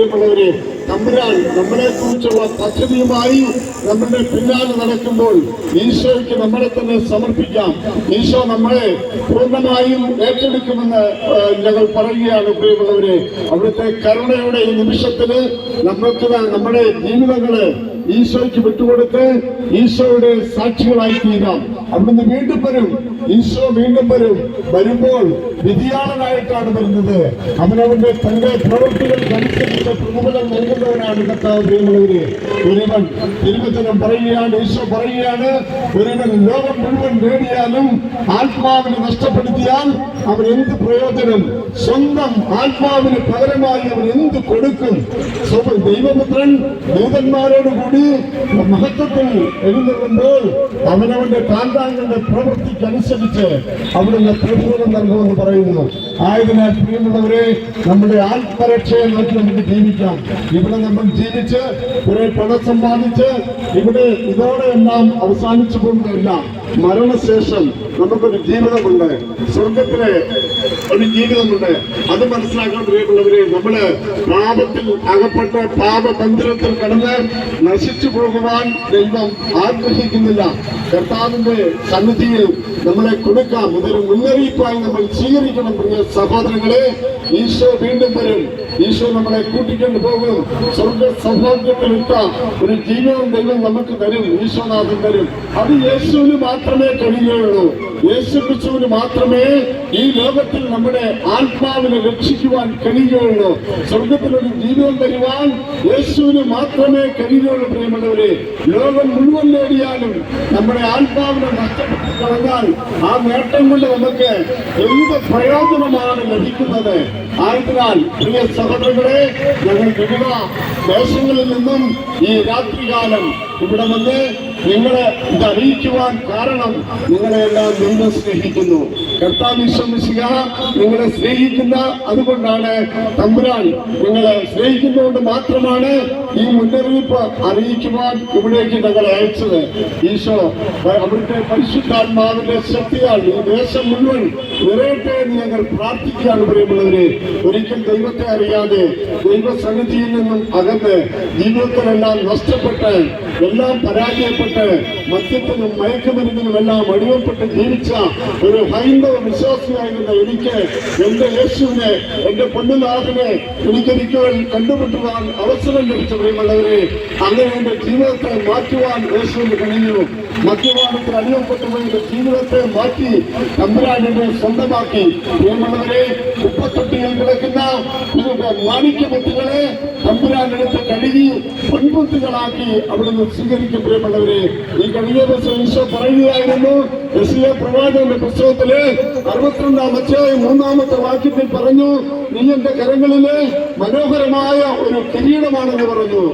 പ്രിയമുള്ളവരെ തമ്പുരാൻ നമ്മളെ കുറിച്ചുള്ള പദ്ധതിയുമായി നമ്മുടെ പിന്നാലെ നടക്കുമ്പോൾ ഈശോയ്ക്ക് നമ്മളെ തന്നെ സമർപ്പിക്കാം. ഈശോ നമ്മളെ പൂർണമായും ഏറ്റെടുക്കുമെന്ന് ഞങ്ങൾ പറയുകയാണ് പ്രിയമുള്ളവരെ. അവിടുത്തെ കരുണയുടെ ഈ നിമിഷത്തിന് നമ്മൾക്ക് നമ്മുടെ ജീവിതങ്ങൾ ഈശോയ്ക്ക് വിട്ടുകൊടുത്ത് ഈശോയുടെ സാക്ഷികളായി തീരാം അവിടുന്ന് വീണ്ടും വരും. ഈശോ വീണ്ടും വരും. വരുമ്പോൾ വിധിയാളനായിട്ടാണ് വരുന്നത്. അവനവന്റെ തന്റെ പ്രവൃത്തികൾക്കനുസരിച്ച് പ്രതിഫലം നൽകുന്നവനാണ് കർത്താവ് പ്രിയമുള്ളവര് ഒരുവൻ തിരുവചനം പറയുകയാണ് ഈശോ പറയുകയാണ് ഒരുവൻ ലോകം മുഴുവൻ നേടിയാലും ആത്മാവിനെ നഷ്ടപ്പെടുത്തിയാൽ അവൻ എന്ത് പ്രയോജനം? സ്വന്തം ആത്മാവിന് പകരമായി അവൻ എന്ത് കൊടുക്കും? ദൈവപുത്രൻ ദൂതന്മാരോട് കൂടി മഹത്വത്തിൽ എഴുന്നള്ളുമ്പോൾ അവനവന്റെ താന്താങ്ങളുടെ പ്രവൃത്തിക്കനുസരിച്ച് അവിടുന്ന് പ്രതിഫലം നൽകുമെന്ന് പറയുന്നു. ആയതിനാൽ പ്രിയമുള്ളവരെ നമ്മുടെ ആത്മരക്ഷയെ നോക്കി നമുക്ക് ജീവിക്കാം. ഇവിടെ നമ്മൾ ജീവിച്ച് കുറെ പണം സമ്പാദിച്ച് ഇവിടെ ഇതോടെ എല്ലാം അവസാനിച്ചു പോകുന്നതല്ല മരണശേഷം നമുക്കൊരു ജീവിതമുണ്ട്. സ്വർഗത്തിലെ ഒരു ജീവിതമുണ്ട്. അത് മനസ്സിലാക്കാൻ പ്രിയമുള്ളവരെ നമ്മൾ പാപത്തിൽ അകപ്പെട്ട് പാപതന്ത്രത്തിൽ കടന്ന് നശിച്ചു പോകുവാൻ ദൈവം ആഗ്രഹിക്കുന്നില്ല. കർത്താവിന്റെ സന്നിധിയിൽ നമ്മളെ കൊടുക്കാം. ഇതൊരു മുന്നറിയിപ്പായി നമ്മൾ സ്വീകരിക്കണം പ്രിയ സഹോദരങ്ങളെ. ഈശോ വീണ്ടും വരും. ഈശോ നമ്മളെ കൂട്ടിക്കൊണ്ട് പോകും. സ്വർഗ സൗഭാഗ്യത്തിലിട്ട ഒരു ജീവിതം ദൈവം നമുക്ക് തരും. ഈശോനാഥൻ തരും. അത് യേശുവിന് മാത്രമേ കഴിയുകയുള്ളൂ. യേശു ക്രിസ്തുവിന് മാത്രമേ ഈ ലോകത്തിൽ നമ്മുടെ ആത്മാവിനെ രക്ഷിക്കുവാൻ കഴിയുകയുള്ളൂ. സ്വർഗത്തിലൊരു ജീവിതം തരുവാൻ യേശുവിന് മാത്രമേ കഴിയുകയുള്ളൂ പ്രിയമുള്ളവരെ. ലോകം മുഴുവൻ നേടിയാലും നമ്മുടെ ആത്മാവിനെ നഷ്ടപ്പെട്ടു കളഞ്ഞാൽ ആ നേട്ടം കൊണ്ട് നമുക്ക് എന്ത് പ്രയോജനമാണ് ലഭിക്കുന്നത്? ആയതിനാൽ പ്രിയ സഹോദരങ്ങളെ ഞങ്ങൾ വിവിധ ദേശങ്ങളിൽ നിന്നും ഈ രാത്രികാലം ഇവിടെ വന്ന് നിങ്ങളെ ഇത് അറിയിക്കുവാൻ കാരണം നിങ്ങളെല്ലാം നിങ്ങൾ സ്നേഹിക്കുന്നു. കർത്താവിശ്വസിക നിങ്ങളെ സ്നേഹിക്കുന്ന അതുകൊണ്ടാണ് തമ്പുരാൻ നിങ്ങളെ സ്നേഹിക്കുന്നതുകൊണ്ട് മാത്രമാണ് ഈ മുന്നറിയിപ്പ് അറിയിക്കുവാൻ ഇവിടേക്ക് ഞങ്ങളെ അയച്ചത്. ഈശോ അവിടുത്തെ പരിശുദ്ധാത്മാവിന്റെ ശക്തിയാൽ ഈ ദേശം മുഴുവൻ നിറയട്ടെ എന്ന് ഞങ്ങൾ പ്രാർത്ഥിക്കുകയാണ്. പ്രിയമുള്ളവരെ ഒരിക്കൽ ദൈവത്തെ അറിയാതെ ദൈവസന്നിധിയിൽ നിന്നും അകന്ന് ജീവിതത്തിലെല്ലാം നഷ്ടപ്പെട്ട് എല്ലാം പരാജയപ്പെട്ട് മദ്യത്തിനും മയക്കുമരുന്നിനും എല്ലാം അടിമപ്പെട്ട് ജീവിച്ച ഒരു ഹൈന്ദവ വിശ്വാസിയായിരുന്ന എനിക്ക് എന്റെ യേശുവിനെ എന്റെ പൊന്നുനാഥനെ എനിക്കൊരിക്കൽ കണ്ടുമുട്ടുവാൻ അവസരം ലഭിച്ച പ്രിയമുള്ളവരെ അങ്ങനെ എന്റെ ജീവിതത്തെ മാറ്റുവാൻ യേശുവിന് കഴിഞ്ഞു മദ്യപാനത്തിൽ അടിമപ്പെട്ടു പോയ എന്റെ ജീവിതത്തെ മാറ്റി തമ്പുരാനെ സ്വന്തമാക്കി പ്രിയമുള്ളവരെ കുപ്പത്തൊട്ടിയിൽ കിടക്കുന്ന ഇതിന്റെ മാണിക്യമുത്തുകളെ തമ്പുരാനെടുത്ത് കഴുകി പൊൻപുത്തുകളാക്കി അവിടുന്ന് സ്വീകരിക്കും. പ്രിയമുള്ളവരെ ഈ കഴിഞ്ഞ ദിവസം ഈശോ പറയുകയായിരുന്നു യശിയ പ്രവാചകന്റെ പുസ്തകത്തിൽ അറുപത്തിരണ്ടാം അധ്യായം മൂന്നാമത്തെ വാക്യത്തിൽ പറഞ്ഞു നീ എന്റെ കരങ്ങളിൽ മനോഹരമായ ഒരു കിരീടമാണെന്ന് പറഞ്ഞു.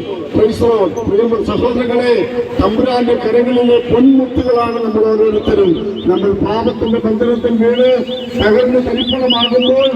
സഹോദരങ്ങളെ തമ്പുരാന്റെ കരങ്ങളിലെ പൊൻമുത്തുകളാണ് നമ്മൾ ഓരോരുത്തരും. നമ്മൾ പാപത്തിന്റെ ബന്ധനത്തിൽ വീണ് തകർന്ന് തരിപ്പണമാകുമ്പോൾ